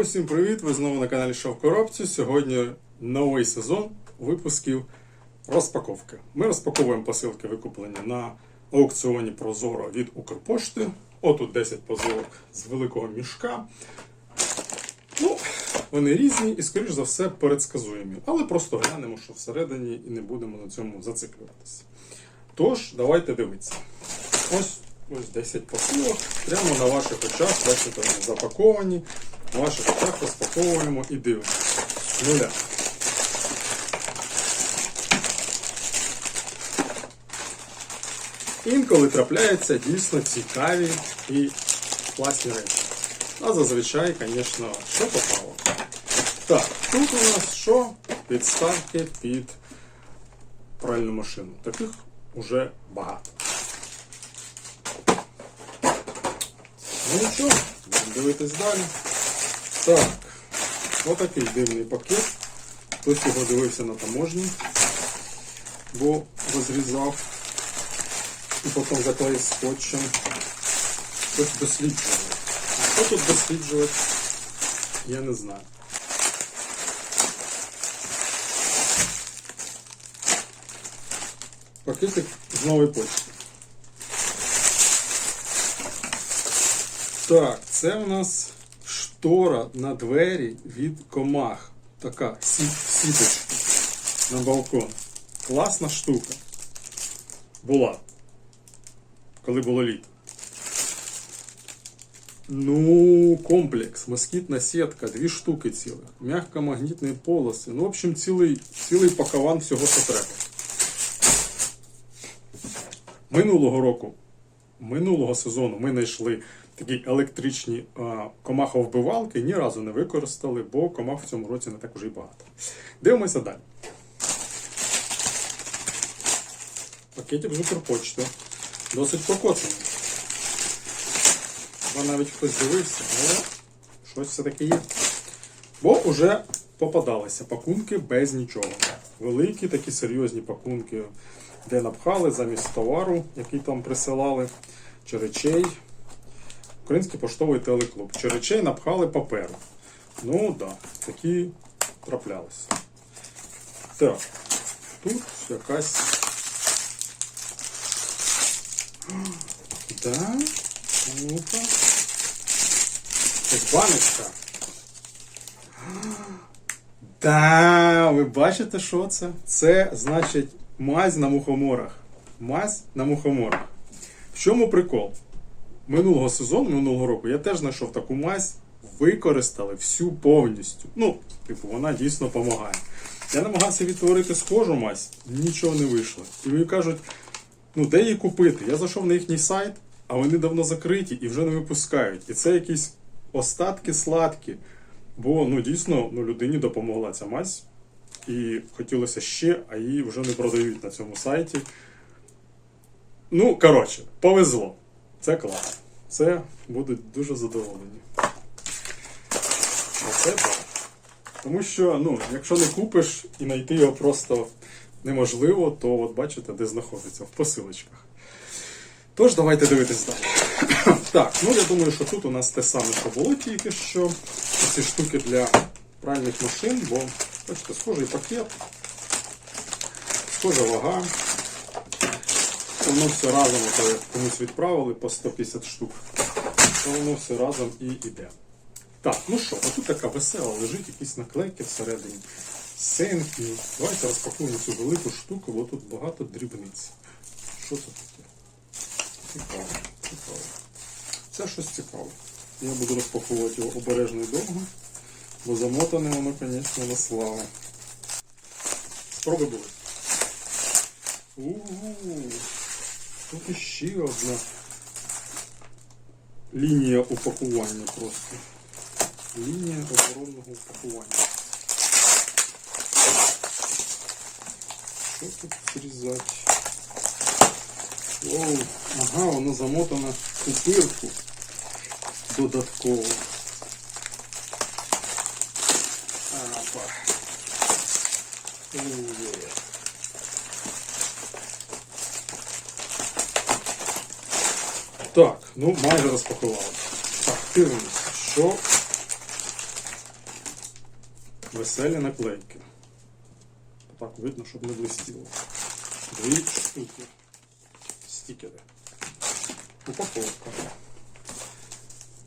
Усім привіт! Ви знову на каналі Шов Коробці. Сьогодні новий сезон випусків розпаковки. Ми розпаковуємо посилки, викуплені на аукціоні Прозоро від Укрпошти. Отут 10 посилок з великого мішка. Ну, вони різні і, скоріш за все, передсказуємі. Але просто глянемо, що всередині, і не будемо на цьому зациклюватися. Тож, давайте дивитися. Ось ось 10 посилок. Прямо на ваших очах, бачите, вони запаковані. Ваших очах розпаковуємо і дивимося. Нуля. Інколи трапляються дійсно цікаві і класні речі. А зазвичай, звісно, що попало. Так, тут у нас що? Підставки під пральну машину. Таких уже багато. Ну нічого, будемо дивитись далі. Так, отакий дивний пакет. Хтось його дивився на таможні, бо розрізав і потім заклеїв скотчем. Хтось досліджував. Що тут досліджувати, я не знаю. Пакетик з нової почти. Так, це у нас штора на двері від комах. Така сіточка на балкон. Класна штука. Була. Коли було літо. Ну, комплекс, москітна сітка, дві штуки цілих, м'якомагнітні полоси. Ну, в общем, цілий, цілий пакован всього, що треба. Минулого року, минулого сезону ми знайшли такі електричні комаховбивалки, ні разу не використали, бо комах в цьому році не так уже й багато. Дивимося далі. Пакетик з Укрпочти. Досить покоцаний. Бо навіть хтось дивився, але щось все-таки є. Бо вже попадалися пакунки без нічого. Великі такі серйозні пакунки, де напхали замість товару, який там присилали, чи речей. Український поштовий телеклуб. Чи речей напхали паперу. Ну так, да, такі траплялися. Так, тут якась. Да, ну-ка. Це баночка. Да, ви бачите, що це? Це значить мазь на мухоморах. Мазь на мухоморах. В чому прикол? Минулого сезону, минулого року, я теж знайшов таку мазь, використали всю повністю. Ну, типу, вона дійсно допомагає. Я намагався відтворити схожу мазь, нічого не вийшло. І мені кажуть, ну де її купити? Я зайшов на їхній сайт, а вони давно закриті і вже не випускають. І це якісь остатки сладкі. Бо ну дійсно ну, людині допомогла ця мазь. І хотілося ще, а її вже не продають на цьому сайті. Ну, коротше, повезло. Це клас. Це будуть дуже задоволені. Оце так. Тому що, ну, якщо не купиш і знайти його просто неможливо, то от бачите, де знаходиться, в посилочках. Тож, давайте дивитись далі. так, ну я думаю, що тут у нас те саме, що було тільки що. Ці штуки для пральних машин, бо, бачите, схожий пакет, схожа вага. Воно все разом, як комусь відправили по 150 штук, то воно все разом і йде. Так, ну що, отут така весела лежить, якісь наклейки всередині. Сенки. Давайте розпакуємо цю велику штуку, бо тут багато дрібниць. Що це таке? Цікаво, цікаво. Це щось цікаве. Я буду розпаковувати його обережно і довго, бо замотане воно, звісно, на славу. Спроби були. У-у-у. Тут іще одна лінія упакування просто. Лінія оборонного упакування. Що тут зрізати? Оу, ага, воно замотано в пупирку додатково. Апа. Ує. Так, ну майже розпакували. Так, дивимося, що Веселі наклейки. Так видно, щоб не блистіло. Дві штуки. Стікери. Упаковка.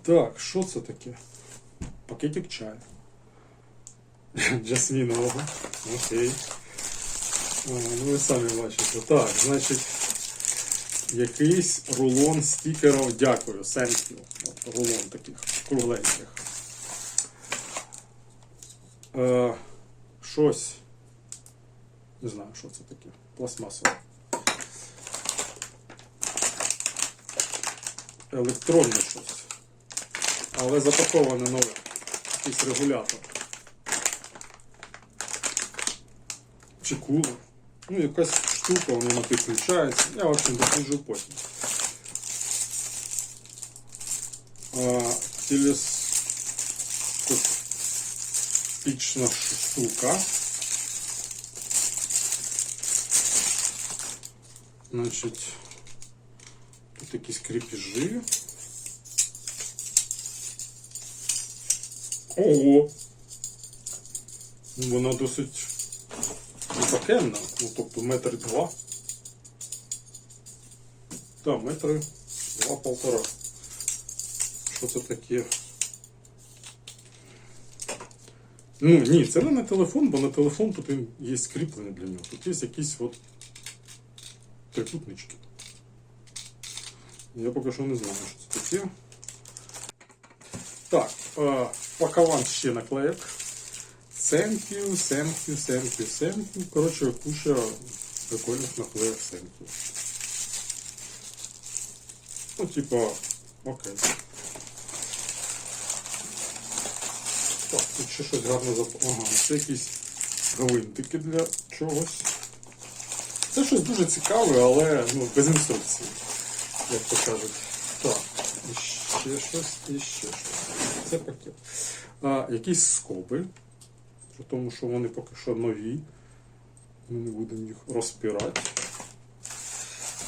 Так, що це таке? Пакетик чаю. Джасмінового. Окей. А, ну ви самі бачите. Так, значить, Якийсь рулон стікерів. Дякую. От рулон таких кругленьких. Е, щось. Не знаю, що це таке. Пластмасове. Електронне щось. Але запаковане нове. Якийсь регулятор. Чи кулер. Ну, якась штука, вона на підключається. Я, в общем, досліджу потім. А, телескопічна штука. Значить, тут якісь кріпіжі. Ого! Ну, Вона досить непакенна, ну тобто метр два. Так, метри два-полтора. Що це таке? Ну, ні, це не на телефон, бо на телефон тут є кріплення для нього. Тут є якісь от трикутнички. Я поки що не знаю, що це таке. Так, е, пакаван ще наклеїк. Thank you, thank you, thank you, thank you. Коротше, куча прикольних наклеїк thank you. Ну, типа, окей. Так, тут ще щось гарно зап... Ага, це якісь гвинтики для чогось. Це щось дуже цікаве, але ну, без інструкції, як то кажуть. Так, і ще щось, і ще щось. Це пакет. А, якісь скоби, тому, що вони поки що нові. Ми не будемо їх розпирати.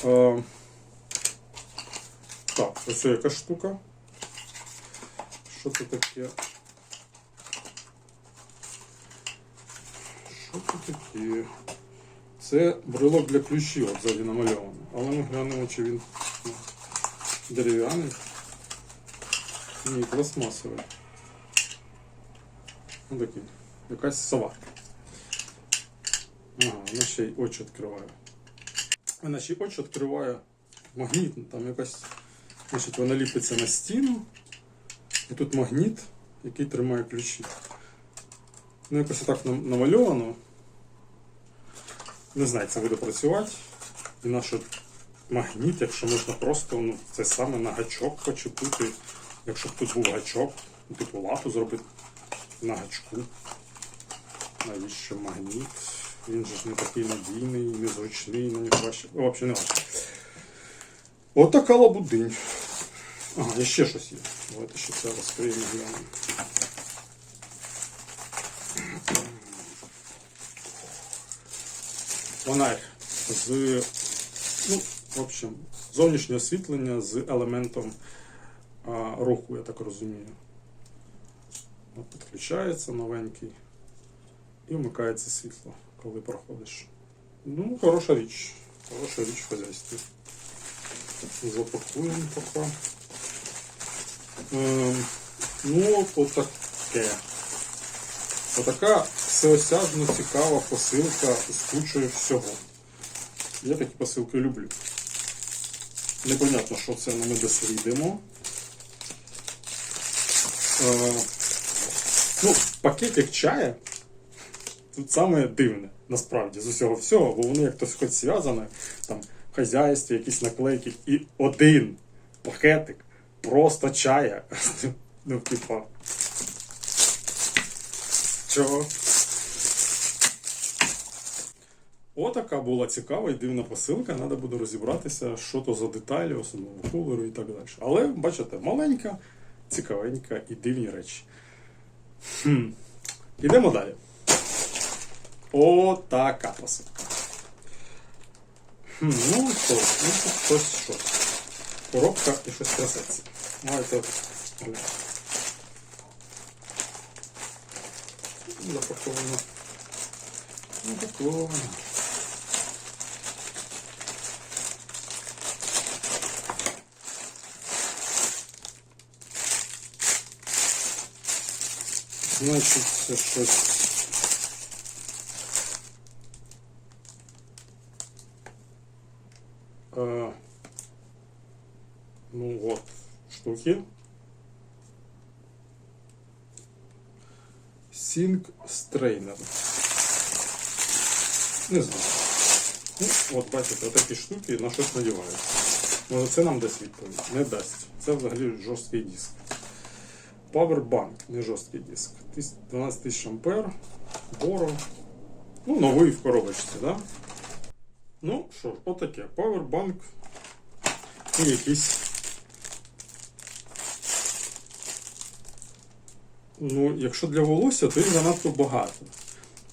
А, так, ось яка штука. Що це таке? Що це таке? Це брелок для ключів ззаді намальований. Але ми глянемо, чи він дерев'яний. Ні, пластмасовий. Ось такий. Якась сова. Ага, вона ще й очі відкриває. Вона ще й очі відкриває магнітно, там якась. Значить, вона ліпиться на стіну. І тут магніт, який тримає ключі. Ну, якось так нам- намальовано. Не знаю, це буде працювати. І наш магніт, якщо можна просто ну, це саме на гачок почепити. Якщо б тут був гачок, ну, типу лапу зробити на гачку. Навіщо магніт? Він же ж не такий надійний, незручний, на нього важче. Ну, взагалі не важче. От така лабудинь. Ага, і ще щось є. Давайте ще це розкриємо глянемо. Фонарь з, ну, в общем, зовнішнє освітлення з елементом а, руху, я так розумію. Підключається новенький і вмикається світло, коли проходиш. Ну, хороша річ. Хороша річ в хазяйстві. Запакуємо поки. Ем, ну, от отаке. Отака всеосяжно цікава посилка з кучою всього. Я такі посилки люблю. Непонятно, що це, але ми дослідимо. Е, ну, пакетик чая тут саме дивне, насправді, з усього всього, бо воно як то хоч зв'язане, там в хазяйстві якісь наклейки, і один пакетик просто чая. Ну, типа. Чого? Отака була цікава і дивна посилка. Треба буде розібратися, що то за деталі, особливо кулеру і так далі. Але, бачите, маленька, цікавенька і дивні речі. Хм. Ідемо далі. Отака посилка. Хм, ну що, ну тут щось щось. Коробка і щось трясеться. Давайте. Запаковано. Запаковано. Значить, це щось. Ну от, штуки. Sync Strainer. Не знаю. Ну, от бачите, отакі штуки на щось надіваються. Може це нам дасть відповідь? Не дасть. Це взагалі жорсткий диск. Powerbank, не жорсткий диск. 12 тисяч ампер, Боро. Ну, новий в коробочці, да? Ну що ж, отаке. Powerbank і якийсь. Ну, якщо для волосся, то їх занадто багато.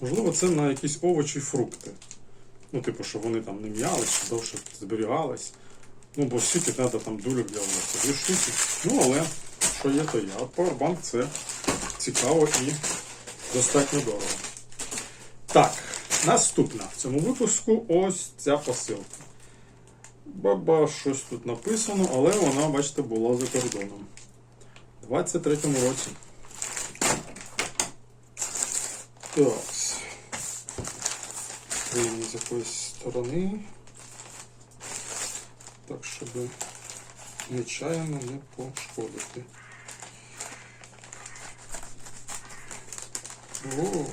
Можливо, це на якісь овочі і фрукти. Ну, типу, щоб вони там не м'ялись, довше зберігались. Ну, бо скільки треба там дулек для волосся. Ну, але що є, то є. А Powerbank це цікаво і достатньо дорого. Так, наступна в цьому випуску ось ця посилка. Баба, щось тут написано, але вона, бачите, була за кордоном. У 23-му році. Так. Приймемо з якоїсь сторони. Так, щоб нечаянно не пошкодити. О.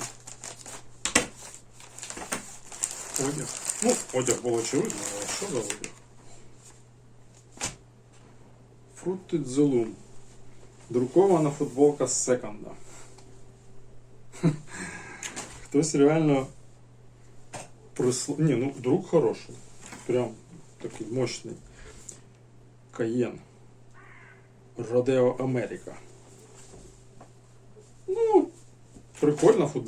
Одяг. Ну, одяг було очевидно, але що за одяг? Zalum. Друкована футболка з секонда. Хтось реально прислав. Ні, ну друк хороший. Прям такий мощний. Каєн. Родео Америка. Ну, прикольно фут...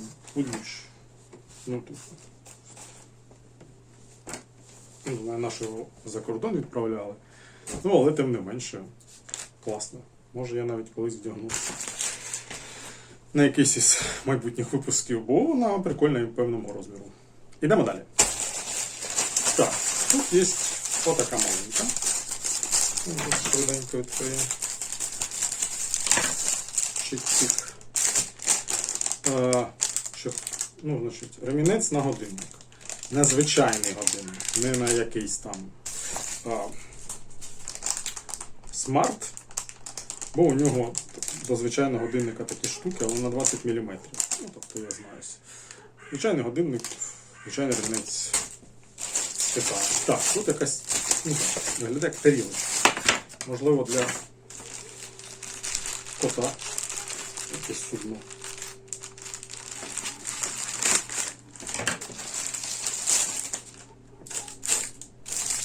Ну, тут. Знаю, на його за кордон відправляли. Ну, але тим не менше. Класно. Може я навіть колись вдягну на якийсь із майбутніх випусків, бо вона прикольна і певному розміру. Ідемо далі. Так, тут є отака маленька. Швиденько відкриємо. Чик-чик. Ну, значить, ремінець на годинник. На звичайний годинник, не на якийсь там а, смарт. Бо у нього до звичайного годинника такі штуки, але на 20 мм. Ну, тобто я знаюся. Звичайний годинник, звичайний ремінець з Так, тут якась ну, виглядає як тарілочка. Можливо, для кота якесь судно.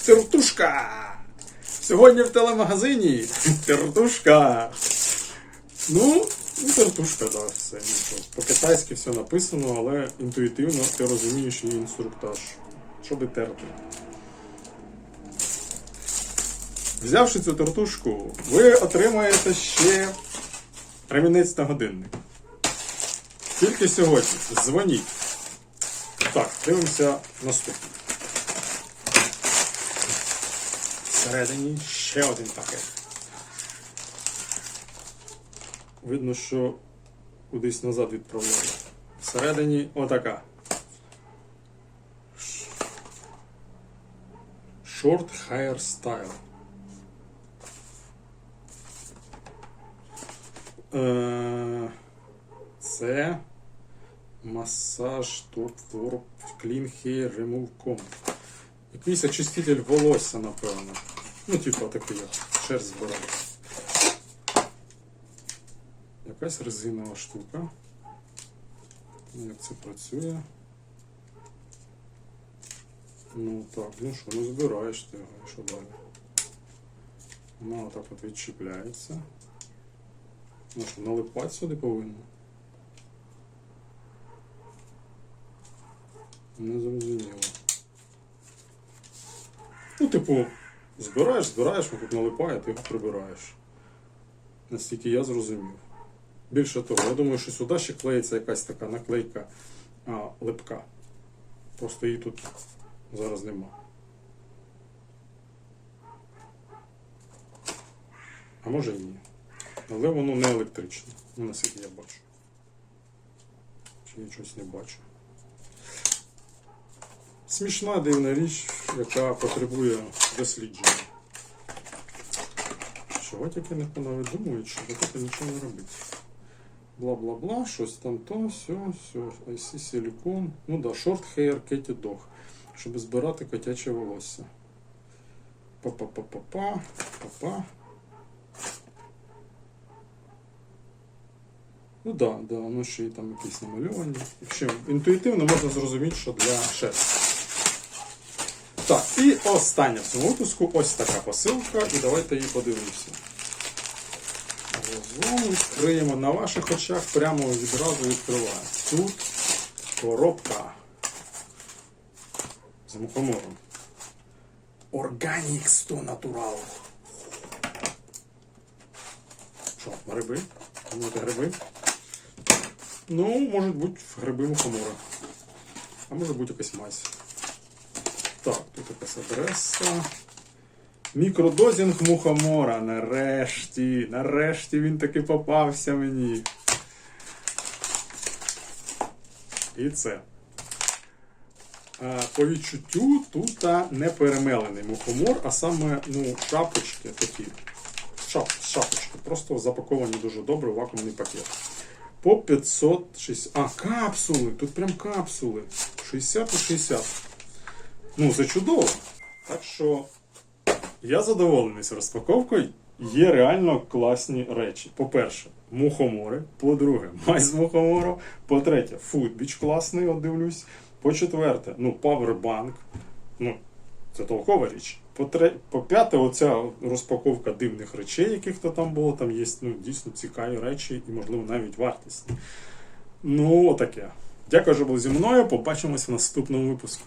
Тертушка! Сьогодні в телемагазині тертушка. Ну, ну, тертушка, да, все. По-китайськи все написано, але інтуїтивно ти розумієш її інструктаж. Щоб терти. Взявши цю тертушку, ви отримаєте ще ремінець на годинник. Тільки сьогодні. Дзвоніть. Так, дивимося наступне. Всередині ще один пакет. Видно, що кудись назад відправляли. Всередині отака. Short hair style. Е, Це масаж топ Clean Hair Remove Comb. Якийсь очиститель волосся, напевно. Ну, типу, такий як шерсть збирає. Якась резинова штука. Як це працює? Ну так, ну що, ну збираєш ти його, і що далі? Воно отак от відчіпляється. Ну що, налипати сюди повинно? Не зрозуміло. Ну, типу, збираєш, збираєш, тут налипає, ти його прибираєш. Настільки я зрозумів. Більше того, я думаю, що сюди ще клеїться якась така наклейка а, липка. Просто її тут зараз нема. А може і ні. Але воно не електричне. Ну, наскільки я бачу. Чи я щось не бачу. Смішна дивна річ, яка потребує дослідження. Чого тільки не понавидумують, що таке нічого не робить. Бла-бла-бла, щось там то, все, все, IC силикон. Ну да, short hair Кеті Dog, щоб збирати котяче волосся. Па-па-па-па-па, па-па. Ну да, да, ну ще й там якісь намальовані. Якщо інтуїтивно можна зрозуміти, що для шерсті. Так, і остання в цьому випуску ось така посилка, і давайте її подивимося. Відкриємо на ваших очах, прямо відразу відкриваємо. Тут коробка з мухомором. Organic 100 Natural. Що, гриби? Думаєте, гриби? Ну, можуть бути гриби мухомора. А може бути якась мазь. Так, тут якась адреса. Мікродозінг мухомора. Нарешті. Нарешті він таки попався мені. І це. По відчуттю тут не перемелений мухомор, а саме ну, шапочки такі. Шап, шапочки. Просто запаковані дуже добре в вакуумний пакет. По 560. А, капсули. Тут прям капсули. 60 по 60. Ну, це чудово. Так що я задоволений з розпаковкою. Є реально класні речі. По-перше, мухомори. По-друге, з мухомору. По-третє, футбіч класний, от дивлюсь. По-четверте, ну, павербанк. Ну, це толкова річ. По-п'яте, оця розпаковка дивних речей, яких то там було. Там є ну, дійсно цікаві речі і, можливо, навіть вартісні. Ну, отаке. Дякую, що були зі мною. Побачимось в наступному випуску.